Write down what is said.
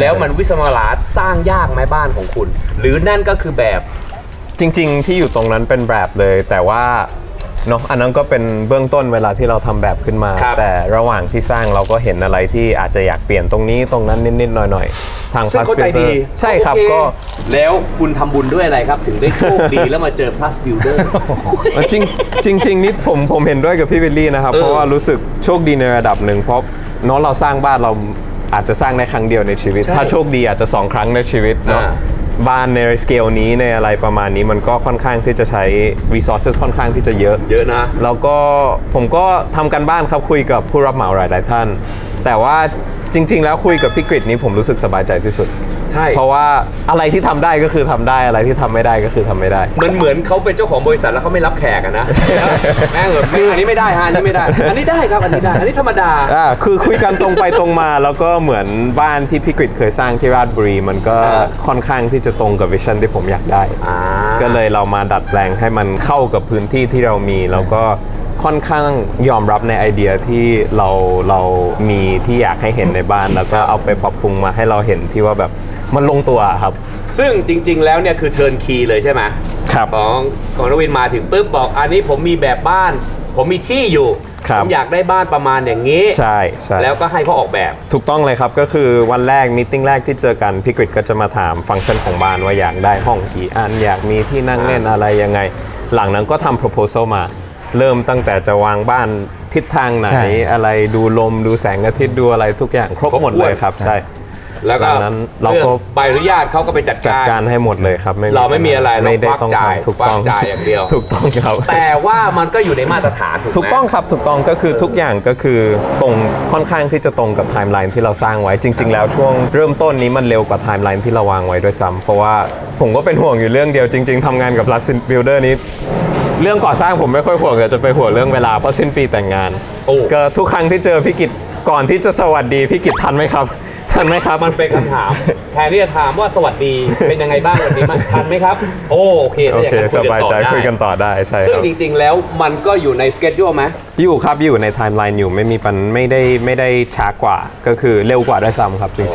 แล้วมันวิศวลาสร้างยากไหมบ้านของคุณ หรือนั่นก็คือแบบจริง ๆ ที่อยู่ตรงนั้นเป็นแบบเลย แต่ว่าเนาะอันนั้นก็เป็นเบื้องต้นเวลาที่เราทำแบบขึ้นมา ครับ แต่ระหว่างที่สร้างเราก็เห็นอะไรที่อาจจะอยากเปลี่ยนตรงนี้ตรงนั้นนิดๆหน่อยๆทาง ซึ่ง Plus เข้าใจดี Builder ใช่ครับโอเก็ แล้วคุณทำบุญด้วยอะไรครับ ถึงได้โชคดี แล้วมาเจอ plus builder จริงจริงจริงนิดผมผมเห็นด้วยกับพี่วิลลี่นะครับเออเพราะว่ารู้สึกโชคดีในระดับหนึ่งเพราะเน้องเราสร้างบ้านเรา อาจจะสร้างได้ครั้งเดียวในชีวิตใช่ถ้าโชคดีอาจจะสองครั้งในชีวิตเนาะอ่าบ้านในสเกลนี้ในอะไรประมาณนี้มันก็ค่อนข้างที่จะใช้ resources ค่อนข้างที่จะเยอะ เยอะนะ แล้วก็ผมก็ทำกันบ้านครับคุยกับผู้รับเหมาหลายๆท่าน แต่ว่าจริง ๆ แล้วคุยกับพี่กฤษนี้ผมรู้สึกสบายใจที่สุด ใช่ เพราะว่าอะไรที่ทำได้ก็คือทำได้อะไรที่ทำไม่ได้ก็คือทำไม่ได้ มันเหมือนเขาเป็นเจ้าของบริษัทแล้วเขาไม่รับแขกอะนะแม่งแบบไม่อันนี้ไม่ได้ฮะอันนี้ไม่ได้ อันนี้ได้ครับอันนี้ได้ อันนี้ธรรมดา อ่าคือคุยกันตรงไปตรงมา แล้วก็เหมือนบ้านที่พี่กฤษเคยสร้างที่ราชบุรี มันก็อ่า ค่อนข้างที่จะตรงกับวิชั่นที่ผมอยากได้ อ่า ก็เลยเรามาดัดแปลงให้มันเข้ากับพื้นที่ที่เรามี แล้วก็ค่อนข้างยอมรับในไอเดียที่เราเรามีที่อยากให้เห็นในบ้าน แล้วก็เอาไปปรับปรุงมาให้เราเห็นที่ว่าแบบ มันลงตัวครับ ซึ่งจริง ๆ แล้วเนี่ยคือเทิร์นคีเลยใช่ไหมครับ ของของนวินมาถึงปุ๊บบอกอันนี้ผมมีแบบบ้าน ผมมีที่อยู่ครัผบมอยากได้บ้านประมาณอย่างนี้ ใช่ใช่ แล้วก็ให้เขาออกแบบ ถูกต้องเลยครับก็คือวันแรกมิ팅แรกที่เจอกันพี่กฤษก็จะมาถามฟังก์ชันของบ้านว่าอยากได้ห้องกี่อัน อยากมีที่นั่งเล่นอะไรยังไง หลังนั้นก็ทำ proposal มา เริ่มตั้งแต่จะวางบ้านทิศทางไหนใช่ อะไรดูลมดูแสงอาทิตย์ดูอะไรทุกอย่างครบครบหมดเลยครับ ถ้วน ใช่ แล้วก็ดังนั้นเราก็ องใบอนุญาตเขาก็ไปจัดจัดการการให้หมดเลยครับเราไม่มีอะไรเราไม่ได้ควักต้องจ่ายทำถูกต้องควักจ่ายอย่างเดียว ถูกต้องครับ แต่ว่ามันก็อยู่ในมาตรฐานถูกไหม ถูกต้องครับถูกต้องก็คือทุกอย่างก็คือตรงค่อนข้างที่จะตรงกับไทม์ไลน์ที่เราสร้างไว้จริง ๆ แล้วช่วงเริ่มต้นนี้มันเร็วกว่าไทม์ไลน์ที่เราวางไว้ด้วยซ้ำเพราะว่าผมก็เป็นห่วงอยู่เรื่องเดียวจริง ๆทำงานกับ Plus Builder นี้ เรื่องก่อสร้างผมไม่ค่อยห่วงแต่จะไปห่วงเรื่องเวลาเพราะสิ้นปีแต่งงานโอ้ ก็ทุกครั้งที่เจอพี่กิจก่อนที่จะสวัสดีพี่กิจทันไหมครับ ทันไหมครับ มันเป็นคำถามแทนที่จะถามว่าสวัสดีเป็นยังไงบ้างวันนี้มันทันไหมครับ โอโอเคโอถ้าอย่างเคนั้นสบายใจต่อคุยกันต่อได้ใช่ซึ่คงรับจริง ๆ แล้วมันก็อยู่ในสเกจ u ไหมอยู่ครับอยู่ในไทม์ไลน์อยู่ไม่มีปัญไม่ได้ไม่ได้ช้ากว่า ก็คือเร็วกว่าด้วยซ้ำครับจริง ๆ